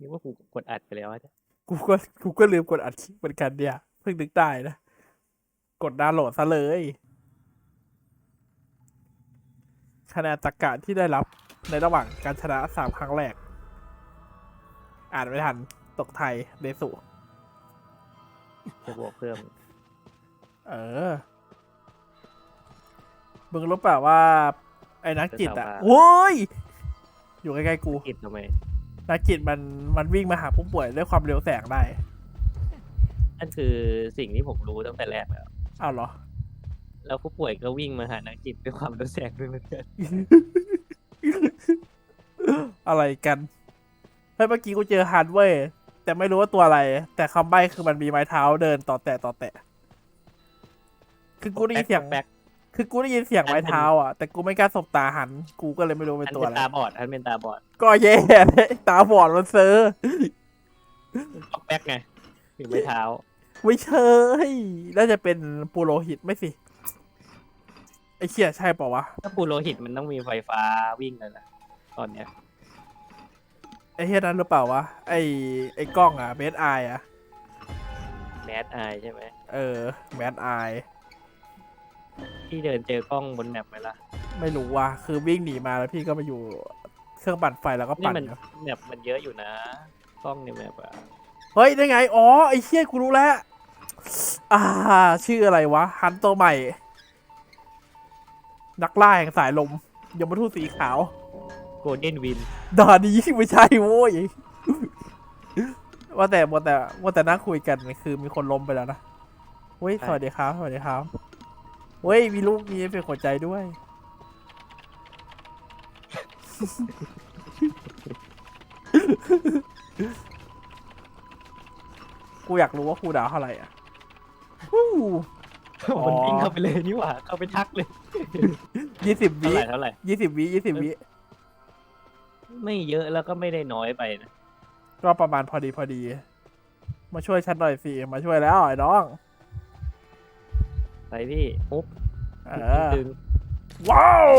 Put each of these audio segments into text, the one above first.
นึกว่ากูกดอัดไปแล้วอะกูก็กูก็ลืมกดอัดคลิปเหมือนกันเนี่ยเพิ่งนึกได้นะ กดดาวน์โหลดซะเลยคะแนนจักกะที่ได้รับในระหว่างการชนะสามครั้งแรก อ่านไม่ทัน ตกไทยเดสุจะบวกเพิ่ม เออมึงรู้เปล่าว่า ไอ้นักจิตอะโว้ย อยู่ใกล้ๆกูกิดทำไม นักจิตมันมันวิ่งมาหาผู้ป่วยด้วยความเร็วแสงได้นั่นคือสิ่งที่ผมรู้ตั้งแต่แรกแล้ว อ้าวเหรอ แล้วผู้ป่วยก็วิ่งมาหานักจิตด้วยความรู้แสกด้วยเหมือนกันอะไรกันเฮ้ยเมื่อกี้กูเจอฮันเว้ยแต่ไม่รู้ว่าตัวอะไร แต่คำใบ้คือมันมีไม้เท้าเดินต่อแตะต่อแตะ คือกูได้ยินเสียงแป๊ก คือกูได้ยินเสียงไม้เท้าอะแต่กูไม่กล้าสบตาหัน กูก็เลยไม่รู้อัเป็นนตัวเป็อะนไรตาบอดอันเป็นตาบอด ก็แย่เลยตาบอดมันเซอร์ป๊อกแป๊กไงถึงไม่เท้าไม่เชยน่าจะเป็นปูโรหิตไม่สิไอ้เชี่ยใช่เปล่าวะถ้าปูโรหิตมันต้องมีไฟฟ้าวิ่งเลยนะตอนเนี้ยไอ้เฮียนั้นหรือเปล่าวะไอ้ไอ้กล้องอะเบสไออะแมสไอใช่ไหมเออแมสไอ ที่เดินเจอกล้องบนแมปไหมล่ะ ไม่รู้ว่ะคือวิ่งหนีมาแล้วพี่ก็มาอยู่เครื่องปั่นไฟแล้วก็นี่ปั่นมันอยู่แมปมันเยอะอยู่นะ กล้องในแมปอะเฮ้ยได้ไงอ๋อไอ้เชี่ยกูรู้แล้วอ่า ชื่ออะไรวะฮันตัวใหม่ นักล่าแห่งสายลมยมทูตสีขาวโกลเด้นวิน ดานี้ไม่ใช่โว้ยว่าแต่ว่าแต่ว่าแต่นั่งคุยกันคือมีคนล้มไปแล้วนะเฮ้ยใช่สวัสดีครับสวัสดีครับ เฮ้ย มีลูกมีเป็นหัวใจด้วย กูอยากรู้ว่าครูดาวเท่าไหร่อะฮู้อ๋อมันวิ่งเข้าไปเลยนี่หว่า เข้าไปทักเลยยี่สิบเท่าวิไหร่เท่าไหร่ยี่สิบวิยี่สิบวิ ไม่เยอะแล้วก็ไม่ได้น้อยไปนะ ก็ประมาณพอดีพอดี มาช่วยฉันหน่อยสิ มาช่วยแล้วไอ้น้อง ไปพี่ปุ๊บเออดึงว้าว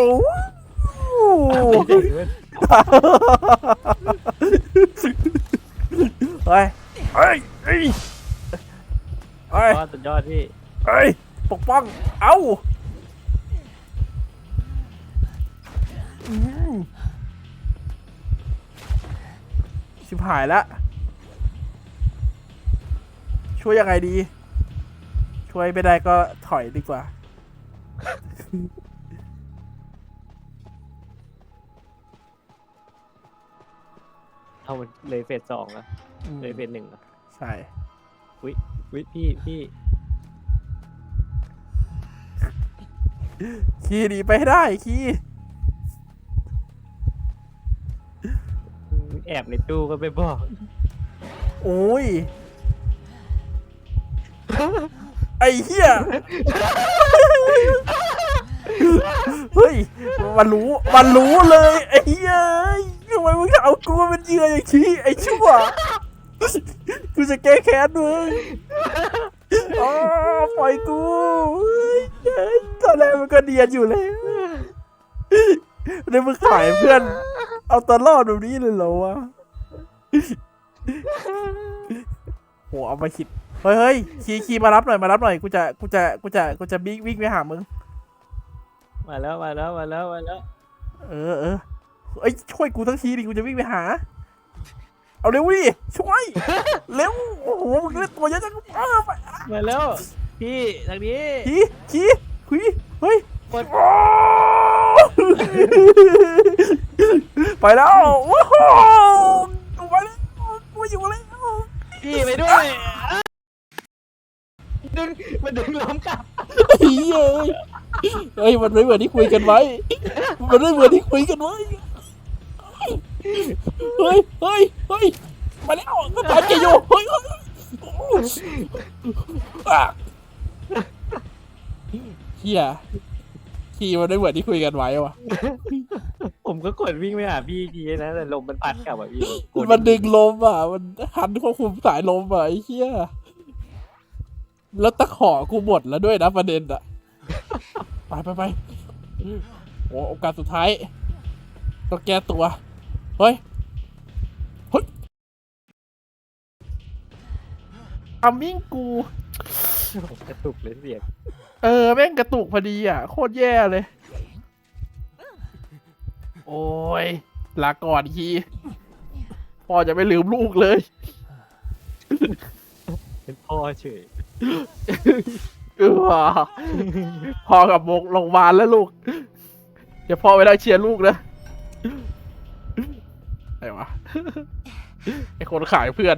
ดึงดึงเฮ้ยเฮ้ยเฮ้ยเฮ้ยยอดสุดยอดพี่เฮ้ยปกป้องเอ้าอืมชิบหายแล้วช่วยยังไงดี ช่วยไม่ได้ก็ถอยดีกว่า เอามันเลยเฟสสองแล้วอืมเลยเฟสหนึ่งแล้วใช่ วิพี่พี่คีย์หนีไปให้ได้คีย์แอบในตู้ก็ไปบอก โอ้ย ไอ้เหี้ย เฮ้ย มันรู้ มันรู้เลย ไอ้เหี้ยทำไมมึงเอากูมาเป็นเหยื่ออย่างนี้ไอ้ชั่ว กูจะแก้แค้นมึงอ๋อปล่อยกูเฮ้ยตอนแรกมันก็เดียนอยู่แล้วเดี๋ยวมึงขายเพื่อน เอาตัวรอดแบบนี้เลยเหรอวะโหเอามาคิด เฮ้ยเฮ้ยขี่ขี่มารับหน่อยมารับหน่อยกูจะกูจะกูจะกูจะวิ่งวิ่งไปหามึงมาแล้วมาแล้วมาแล้วมาแล้วเออเออเอ้ยช่วยกูทั้งทีดิกูจะวิ่งไปหา เอาเร็วดิช่วยเร็วโอ้โหมึงเล่นตัวเยอะจังเออไปมาแล้วพี่ทางนี้ขี่ขี่คุยเฮ้ยกดโอ้ไปแล้วว้าวกูไปแล้วกูอยู่แล้วพี่ไปด้วย ดึงมันดึงล้อมกลับเฮ้ยเฮ้ยมันไม่เหมือนที่คุยกันไว้ มันไม่เหมือนที่คุยกันไว้ เฮ้ยเฮ้ยเฮ้ยมาแล้วก็ตามแกอยู่เฮ้ยเฮ้ยอะเฮียขี่มันไม่เหมือนที่คุยกันไว้ว่ะ ผมก็กดวิ่งไปหาพี่ทีนะแต่ลมมันพัดกลับอะพี่กดมันดึงลมอะ มันหันควบคุมสายลมอะไอ้เหี้ย แล้วตะขอกูหมดแล้วด้วยนะประเด็นอะไปไปไปโอ้โอกาสสุดท้ายต้องแก้ตัว เฮ้ยอัมมิ่งกู กระตุกเลยเสียงเออ แม่งกระตุกพอดีอะ โคตรแย่เลย โอ้ย ลาก่อนทีพ่อจะไม่ลืมลูกเลย เป็นพ่อเฉย เออว่ะพ่อกับมกโรงพยาบาลแล้วลูก เดี๋ยวพ่อไปได้เชียร์ลูกนะไหนวะไอคนขายเพื่อน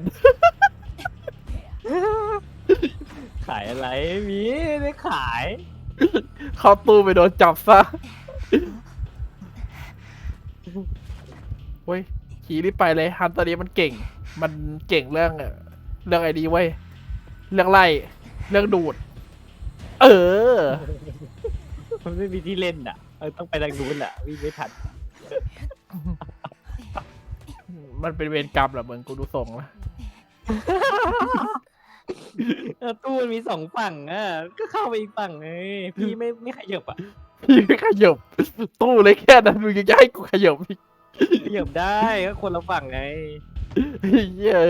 ขายอะไรไม่มีไม่ได้ขาย เข้าตู้ไปโดนจับซะเว้ยขี่รีบไปเลยฮันตอนนี้มันเก่ง มันเก่งเรื่องเอ่อเรื่องไอ้นี้เว้ย เรื่องไล่เรื่องดูด เออ มันไม่มีที่เล่นอะเออต้องไปทางนู้นอะวิ่งไม่ทันมันเป็นเวรกรรมเหรอมึงกูดูทรงแล้วเออตู้มันมีสองฝั่งอะก็เข้าไปอีกฝั่งไงพี่ไม่ไม่ขยับอะพี่ขยับตู้เลยแค่นั้นมึงยังจะให้กูขยับอีกขยับได้ก็คนละฝั่งไงเย้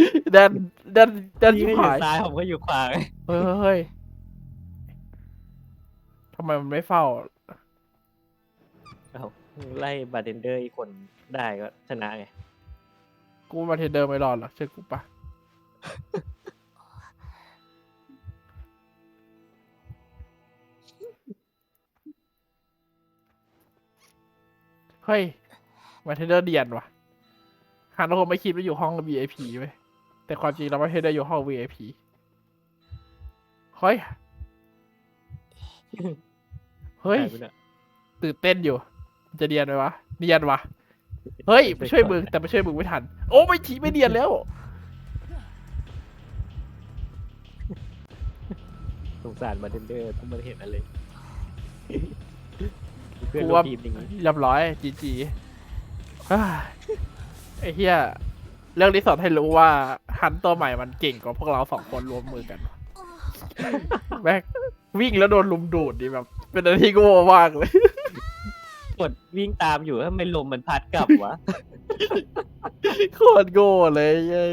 ยดันดันดันพี่ที่ก็อหายู่ยซ้ายผมก็อยู่ขวาไงเฮ้ยเฮ้ยทำไมมันไม่เฝ้า เอ้าไล่บาร์เทนเดอร์อีกคนได้ก็ชนะไงกูมาเทรนเดอร์ไม่รอดหรอกเชื่อกูปะเฮ้ยมาเทรนเดอร์เดียนว่ะฮันเราคงไม่คิดว่าอยู่ห้อง VIP เว้ย แต่ความจริงเราไม่เทรนเดอร์อยู่ห้อง VIP เฮ้ย เฮ้ยหาไปน่ะตื่นเต้นอยู่ จะเดียนไหมวะเดียนวะเฮ้ยไม่ช่วยมึงแต่ไม่ช่วยมึงไม่ทัน โอ้ไม่ทีไม่เดียนแล้วสงสารบาร์เทนเดอร์ต้องมาเห็นอะไรเพื่อนกูร่วว่ามทีมอย่างนี้เรียบร้อยจีจีไอ้เฮียเรื่องนี้สอนให้รู้ว่า ฮันตัวใหม่มันเก่งกว่าพวกเราสองคนรวมมือกันแม่งวิ่งแล้วโดนลุมดูดดิแบบ เป็นอะไรที่โง่มากเลยกดวิ่งตามอยู่ทำไมลมมันพัดกลับวะโคตรโง่เลยเย้ย